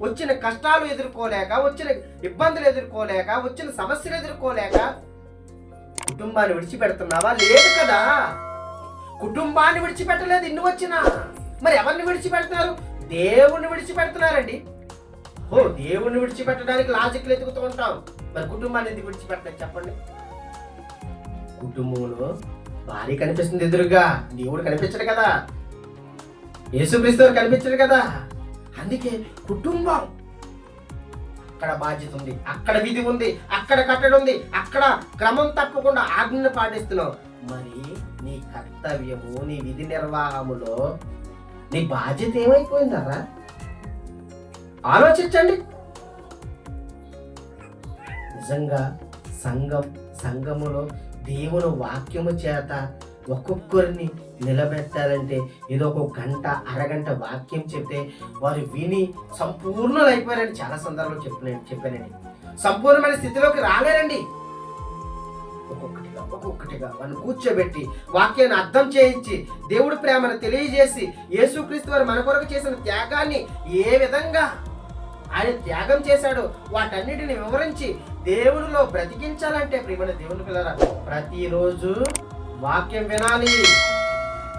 వచ్చిన కష్టాలు ఎదుర్కోలేక వచ్చిన ఇబ్బందులు ఎదుర్కోలేక వచ్చిన సమస్యలు ఎదుర్కోలేక కుటుంబాన్ని విడిచిపెడుతున్నావా? లేదు కదా. కుటుంబాన్ని విడిచిపెట్టలేదు ఇన్ని వచ్చినా. మరి ఎవరిని విడిచిపెడుతున్నారు? దేవుణ్ణి విడిచిపెడుతున్నారండి. ఓ దేవుణ్ణి విడిచిపెట్టడానికి లాజిక్లు ఎదుగుతూ ఉంటాం. మరి కుటుంబాన్ని ఎందుకు విడిచిపెట్టలేదు చెప్పండి. కుటుంబంలో భార్య కనిపిస్తుంది ఎదురుగా. దేవుడు కనిపించడు కదా. యేసుక్రీస్తు వారు కనిపించడు కదా. అందుకే కుటుంబం అక్కడ బాధ్యత ఉంది అక్కడ విధి ఉంది అక్కడ కట్టడి ఉంది అక్కడ క్రమం తప్పకుండా ఆజ్ఞను పాటిస్తున్నావు. మరి నీ కర్తవ్యము నీ విధి నిర్వాహములో నీ బాధ్యత ఏమైపోయిందరా? ఆలోచించండి. నిజంగా సంఘం సంఘములో దేవుని వాక్యము చేత ఒక్కొక్కరిని నిలబెట్టాలంటే ఏదో ఒక గంట అరగంట వాక్యం చెప్తే వారు విని సంపూర్ణలు అయిపోయారని చాలా సందర్భాలు చెప్పిన చెప్పానండి. సంపూర్ణమైన స్థితిలోకి రాలేరండి. ఒక్కొక్కటిగా ఒక్కొక్కటిగా వాళ్ళు కూర్చోబెట్టి వాక్యాన్ని అర్థం చేయించి దేవుడి ప్రేమను తెలియజేసి యేసుక్రీస్తు వారు మన కొరకు చేసిన త్యాగాన్ని ఏ విధంగా ఆయన త్యాగం చేశాడు వాటన్నిటిని వివరించి దేవునిలో బ్రతికించాలంటే ప్రియమైన దేవుని పిల్లల ప్రతిరోజు వాక్యం వినాలి.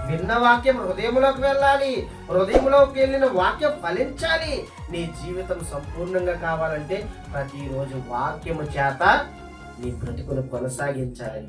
విన్న వాక్యం హృదయంలోకి వెళ్ళాలి. హృదయంలోకి వెళ్ళిన వాక్యం ఫలించాలి. నీ జీవితం సంపూర్ణంగా కావాలంటే ప్రతిరోజు వాక్యము చేత నీ బ్రతుకును కొనసాగించాలి.